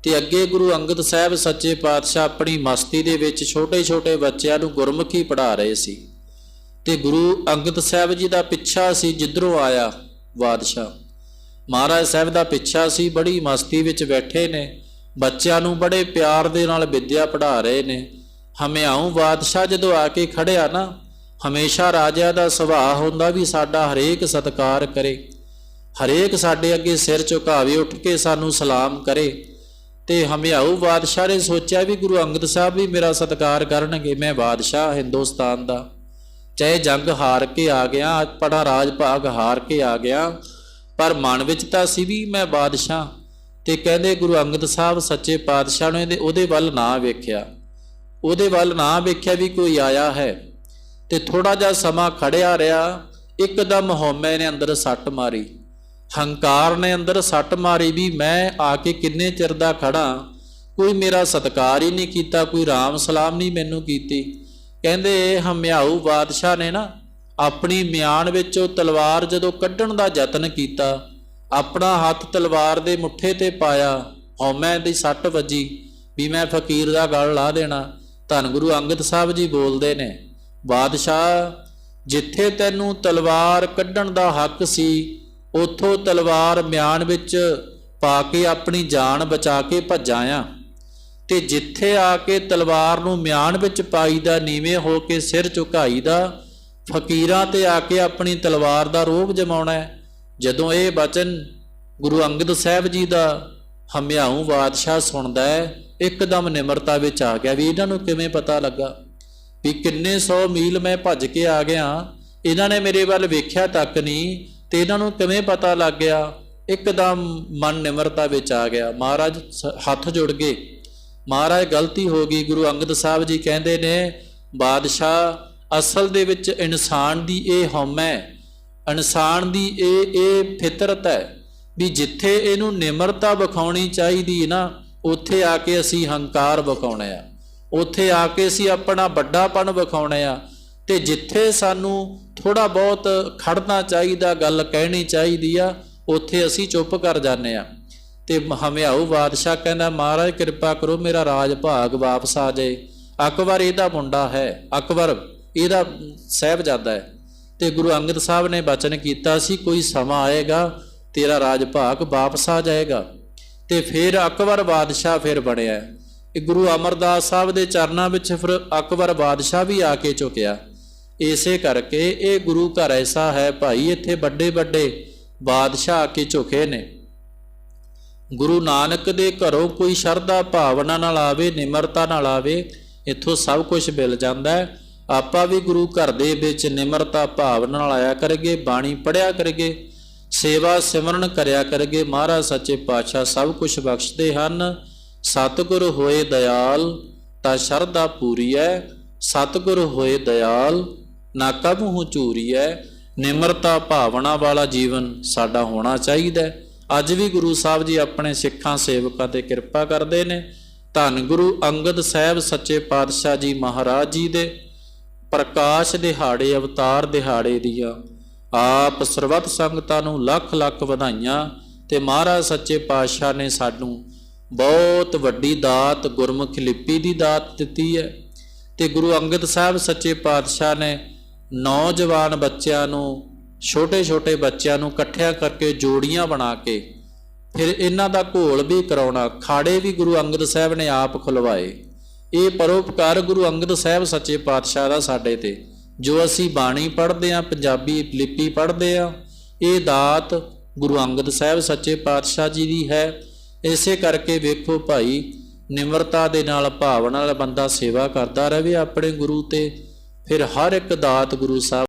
ਤੇ ਅੱਗੇ ਗੁਰੂ ਅੰਗਦ ਸਾਹਿਬ ਸੱਚੇ ਪਾਤਸ਼ਾਹ ਆਪਣੀ ਮਸਤੀ ਦੇ ਵਿੱਚ ਛੋਟੇ-ਛੋਟੇ ਬੱਚਿਆਂ ਨੂੰ ਗੁਰਮੁਖੀ ਪੜ੍ਹਾ ਰਹੇ ਸੀ। ਤੇ ਗੁਰੂ ਅੰਗਦ ਸਾਹਿਬ ਜੀ ਦਾ ਪਿੱਛਾ ਸੀ, ਜਿੱਧਰੋਂ ਆਇਆ ਬਾਦਸ਼ਾਹ। ਮਹਾਰਾਜ ਸਾਹਿਬ ਦਾ ਪਿੱਛਾ ਸੀ, ਬੜੀ ਮਸਤੀ ਵਿੱਚ ਬੈਠੇ ਨੇ। ਬੱਚਿਆਂ ਨੂੰ ਬੜੇ ਪਿਆਰ ਦੇ ਨਾਲ ਵਿਦਿਆ ਪੜ੍ਹਾ ਰਹੇ ਨੇ। ਹਮਿਆਉ ਬਾਦਸ਼ਾਹ ਜਦੋਂ ਆ ਕੇ ਖੜਿਆ ਨਾ, ਹਮੇਸ਼ਾ ਰਾਜਿਆਂ ਦਾ ਸੁਭਾਅ ਹੁੰਦਾ ਵੀ ਸਾਡਾ ਹਰੇਕ ਸਤਕਾਰ ਕਰੇ। ਹਰੇਕ ਸਾਡੇ ਅੱਗੇ ਸਿਰ ਝੁਕਾਵੇ, ਉੱਠ ਕੇ ਸਾਨੂੰ ਸਲਾਮ ਕਰੇ। ਤੇ ਹਮਿਆਉ ਬਾਦਸ਼ਾਹ ਨੇ ਸੋਚਿਆ ਵੀ ਗੁਰੂ ਅੰਗਦ ਸਾਹਿਬ ਵੀ ਮੇਰਾ ਸਤਕਾਰ ਕਰਨਗੇ, ਮੈਂ ਬਾਦਸ਼ਾਹ ਹਿੰਦੁਸਤਾਨ ਦਾ। ਚਾਹੇ ਜੰਗ ਹਾਰ ਕੇ ਆ ਗਿਆ ਪੜਾ ਰਾਜ ਭਾਗ ਹਾਰ ਕੇ ਆ ਗਿਆ ਪਰ ਮਨ ਵਿੱਚ ਤਾਂ ਸੀ ਵੀ ਮੈਂ ਬਾਦਸ਼ਾਹ ਤੇ ਕਹਿੰਦੇ ਗੁਰੂ ਅੰਗਦ ਸਾਹਿਬ ਸੱਚੇ ਪਾਤਸ਼ਾਹ ਨੇ ਉਹਦੇ ਵੱਲ ਨਾ ਵੇਖਿਆ। ਉਹਦੇ ਵੱਲ ਨਾ ਵੇਖਿਆ ਵੀ ਕੋਈ ਆਇਆ ਹੈ। ਤੇ ਥੋੜਾ ਜਿਹਾ ਸਮਾਂ ਖੜਿਆ ਰਿਹਾ, ਇੱਕਦਮ ਹਉਮੈ ਨੇ ਅੰਦਰ ਸੱਟ ਮਾਰੀ। ਹੰਕਾਰ ਨੇ ਅੰਦਰ ਸੱਟ ਮਾਰੀ ਵੀ ਮੈਂ ਆ ਕੇ ਕਿੰਨੇ ਚਿਰ ਦਾ ਖੜਾ ਕੋਈ ਮੇਰਾ ਸਤਕਾਰ ਹੀ ਨਹੀਂ ਕੀਤਾ, ਕੋਈ ਰਾਮ ਸਲਾਮ ਨਹੀਂ ਮੈਨੂੰ ਕੀਤੀ। ਕਹਿੰਦੇ ਹਮਿਆਊ ਬਾਦਸ਼ਾਹ ਨੇ ਨਾ ਆਪਣੀ ਮਿਆਨ ਵਿੱਚੋਂ ਤਲਵਾਰ ਜਦੋਂ ਕੱਢਣ ਦਾ ਯਤਨ ਕੀਤਾ, ਆਪਣਾ ਹੱਥ ਤਲਵਾਰ ਦੇ ਮੁੱਠੇ ਤੇ ਪਾਇਆ ਹਉਮੈ ਦੀ ਸੱਟ ਵੱਜੀ, ਵੀ ਮੈਂ ਫਕੀਰ ਦਾ ਗਲ ਲਾ ਦੇਣਾ। ਧੰਨ ਗੁਰੂ ਅੰਗਦ ਸਾਹਿਬ ਜੀ ਬੋਲਦੇ ਨੇ, ਬਾਦਸ਼ਾਹ, ਜਿੱਥੇ ਤੈਨੂੰ ਤਲਵਾਰ ਕੱਢਣ ਦਾ ਹੱਕ ਸੀ, ਉਥੋਂ ਤਲਵਾਰ ਮਿਆਨ ਵਿੱਚ ਪਾ ਕੇ ਆਪਣੀ ਜਾਨ ਬਚਾ ਕੇ ਭੱਜਾਂ ਆ। ਤੇ ਜਿੱਥੇ ਆ ਕੇ ਤਲਵਾਰ ਨੂੰ ਮਿਆਨ ਵਿੱਚ ਪਾਈਦਾ, ਨੀਵੇਂ ਹੋ ਕੇ ਸਿਰ ਝੁਕਾਈਦਾ ਫਕੀਰਾਂ ਤੇ ਆ ਕੇ ਆਪਣੀ ਤਲਵਾਰ ਦਾ ਰੋਬ ਜਮਾਉਣਾ ਹੈ। ਜਦੋਂ ਇਹ ਬਚਨ ਗੁਰੂ ਅੰਗਦ ਸਾਹਿਬ ਜੀ ਦਾ ਹਮਿਆਉ ਬਾਦਸ਼ਾਹ ਸੁਣਦਾ ਹੈ, ਇੱਕਦਮ ਨਿਮਰਤਾ ਵਿੱਚ ਆ ਗਿਆ ਵੀ ਇਹਨਾਂ ਨੂੰ ਕਿਵੇਂ ਪਤਾ ਲੱਗਾ ਵੀ ਕਿੰਨੇ ਸੌ ਮੀਲ ਮੈਂ ਭੱਜ ਕੇ ਆ ਗਿਆ, ਇਹਨਾਂ ਨੇ ਮੇਰੇ ਵੱਲ ਵੇਖਿਆ ਤੱਕ ਨਹੀਂ ਤੇ ਇਹਨਾਂ ਨੂੰ ਕਿਵੇਂ ਪਤਾ ਲੱਗ ਗਿਆ? ਇੱਕਦਮ ਮਨ ਨਿਮਰਤਾ ਵਿੱਚ ਆ ਗਿਆ। ਮਹਾਰਾਜ ਹੱਥ ਜੁੜ ਗਏ ਮਹਾਰਾਜ ਗਲਤੀ ਹੋ ਗਈ। ਗੁਰੂ ਅੰਗਦ ਸਾਹਿਬ ਜੀ ਕਹਿੰਦੇ ਨੇ, ਬਾਦਸ਼ਾਹ ਅਸਲ ਦੇ ਵਿੱਚ ਇਨਸਾਨ ਦੀ ਇਹ ਹਉਮੈ ਇਨਸਾਨ ਦੀ ਇਹ ਇਹ ਫਿਤਰਤ ਹੈ ਵੀ ਜਿੱਥੇ ਇਹਨੂੰ ਨਿਮਰਤਾ ਵਿਖਾਉਣੀ ਚਾਹੀਦੀ ਨਾ, ਉੱਥੇ ਆ ਕੇ ਅਸੀਂ ਹੰਕਾਰ ਵਿਖਾਉਣਾ ਆ। ਉੱਥੇ ਆ ਕੇ ਅਸੀਂ ਆਪਣਾ ਵੱਡਾਪਣ ਵਿਖਾਉਣਾ ਆ ਤੇ ਜਿੱਥੇ ਸਾਨੂੰ ਥੋੜਾ ਬਹੁਤ ਖੜਨਾ ਚਾਹੀਦਾ, ਗੱਲ ਕਹਿਣੀ ਚਾਹੀਦੀ ਆ, ਉੱਥੇ ਅਸੀਂ ਚੁੱਪ ਕਰ ਜਾਂਦੇ ਆ। ਤੇ ਹਮਿਆਉ ਬਾਦਸ਼ਾਹ ਕਹਿੰਦਾ, ਮਹਾਰਾਜ, ਕਿਰਪਾ ਕਰੋ ਮੇਰਾ ਰਾਜ ਭਾਗ ਵਾਪਸ ਆ ਜਾਏ। ਅਕਬਰ ਇਹਦਾ ਮੁੰਡਾ ਹੈ, ਅਕਬਰ। ਇਹਦਾ ਸਹਿਬਜ਼ਾਦਾ ਹੈ। ਤੇ ਗੁਰੂ ਅੰਗਦ ਸਾਹਿਬ ਨੇ ਬਚਨ ਕੀਤਾ ਸੀ, ਕੋਈ ਸਮਾਂ ਆਏਗਾ, ਤੇਰਾ ਰਾਜ ਭਾਗ ਵਾਪਸ ਆ ਜਾਏਗਾ। ਤੇ ਫਿਰ ਅਕਬਰ ਬਾਦਸ਼ਾਹ ਫਿਰ ਬਣਿਆ ਇਹ ਗੁਰੂ ਅਮਰਦਾਸ ਸਾਹਿਬ ਦੇ ਚਰਨਾਂ ਵਿੱਚ ਫਿਰ ਅਕਬਰ ਬਾਦਸ਼ਾਹ ਵੀ ਆ ਕੇ ਝੁਕਿਆ। ਇਸੇ ਕਰਕੇ ਇਹ ਗੁਰੂ ਘਰ ਐਸਾ ਹੈ ਭਾਈ, ਇੱਥੇ ਵੱਡੇ ਵੱਡੇ ਬਾਦਸ਼ਾਹ ਆ ਕੇ ਝੁਕੇ ਨੇ। ਗੁਰੂ ਨਾਨਕ ਦੇ ਘਰੋਂ ਕੋਈ ਸ਼ਰਧਾ ਭਾਵਨਾ ਨਾਲ ਆਵੇ, ਨਿਮਰਤਾ ਨਾਲ ਆਵੇ, ਇੱਥੋਂ ਸਭ ਕੁਝ ਮਿਲ ਜਾਂਦਾ ਹੈ। ਆਪਾਂ ਵੀ ਗੁਰੂ ਘਰ ਦੇ ਵਿੱਚ ਨਿਮਰਤਾ ਭਾਵ ਨਾਲ ਆਇਆ ਕਰਗੇ, ਬਾਣੀ ਪੜਿਆ ਕਰਗੇ, ਸੇਵਾ ਸਿਮਰਨ ਕਰਿਆ ਕਰਗੇ, ਮਹਾਰਾਜ ਸੱਚੇ ਪਾਤਸ਼ਾਹ ਸਭ ਕੁਝ ਬਖਸ਼ਦੇ ਹਨ। ਸਤਿਗੁਰ ਹੋਏ ਦਇਆਲ ਤਾਂ ਸ਼ਰਧਾ ਪੂਰੀ ਹੈ ਸਤਿਗੁਰ ਹੋਏ ਦਇਆਲ ਨਾ ਕਬਹੂ ਚੂਰੀ ਹੈ ਨਿਮਰਤਾ ਭਾਵਨਾ ਵਾਲਾ ਜੀਵਨ ਸਾਡਾ ਹੋਣਾ ਚਾਹੀਦਾ ਹੈ ਅੱਜ ਵੀ ਗੁਰੂ ਸਾਹਿਬ ਜੀ ਆਪਣੇ ਸਿੱਖਾਂ, ਸੇਵਕਾਂ ਤੇ ਕਿਰਪਾ ਕਰਦੇ ਨੇ। ਧੰਨ ਗੁਰੂ ਅੰਗਦ ਸਾਹਿਬ ਸੱਚੇ ਪਾਤਸ਼ਾਹ ਜੀ ਮਹਾਰਾਜ ਜੀ ਦੇ। ਪ੍ਰਕਾਸ਼ ਦਿਹਾੜੇ, ਅਵਤਾਰ ਦਿਹਾੜੇ ਦੀਆਂ। ਆਪ ਸਰਬੱਤ ਸੰਗਤਾਂ ਨੂੰ ਲੱਖ ਲੱਖ ਵਧਾਈਆਂ ਤੇ ਮਹਾਰਾਜ ਸੱਚੇ ਪਾਤਸ਼ਾਹ ਨੇ ਸਾਨੂੰ ਬਹੁਤ ਵੱਡੀ ਦਾਤ, ਗੁਰਮੁਖ ਲਿਪੀ ਦੀ ਦਾਤ ਦਿੱਤੀ ਹੈ। ਤੇ ਗੁਰੂ ਅੰਗਦ ਸਾਹਿਬ ਸੱਚੇ ਪਾਤਸ਼ਾਹ ਨੇ ਨੌਜਵਾਨ ਬੱਚਿਆਂ ਨੂੰ, ਛੋਟੇ ਛੋਟੇ ਬੱਚਿਆਂ ਨੂੰ ਇਕੱਠਿਆਂ ਕਰਕੇ ਜੋੜੀਆਂ ਬਣਾ ਕੇ, ਫਿਰ ਇਹਨਾਂ ਦਾ ਘੋਲ ਵੀ ਕਰਾਉਣਾ, ਖਾੜੇ ਵੀ ਗੁਰੂ ਅੰਗਦ ਸਾਹਿਬ ਨੇ ਆਪ ਖੁਲਵਾਏ। ਇਹ ਪਰਉਪਕਾਰ ਗੁਰੂ ਅੰਗਦ ਸਾਹਿਬ ਸੱਚੇ ਪਾਤਸ਼ਾਹ ਦਾ ਸਾਡੇ ਤੇ। ਜੋ ਅਸੀਂ ਬਾਣੀ ਪੜ੍ਹਦੇ ਆ ਪੰਜਾਬੀ ਲਿਪੀ ਪੜ੍ਹਦੇ ਆ ਇਹ ਦਾਤ ਗੁਰੂ ਅੰਗਦ ਸਾਹਿਬ ਸੱਚੇ ਪਾਤਸ਼ਾਹ ਜੀ ਦੀ ਹੈ। ਇਸੇ ਕਰਕੇ ਵੇਖੋ ਭਾਈ, ਨਿਮਰਤਾ ਦੇ ਨਾਲ, ਭਾਵ ਨਾਲ ਬੰਦਾ ਸੇਵਾ ਕਰਦਾ ਰਹੇ ਆਪਣੇ ਗੁਰੂ ਤੇ। ਫਿਰ ਹਰ ਇੱਕ ਦਾਤ ਗੁਰੂ ਸਾਹਿਬ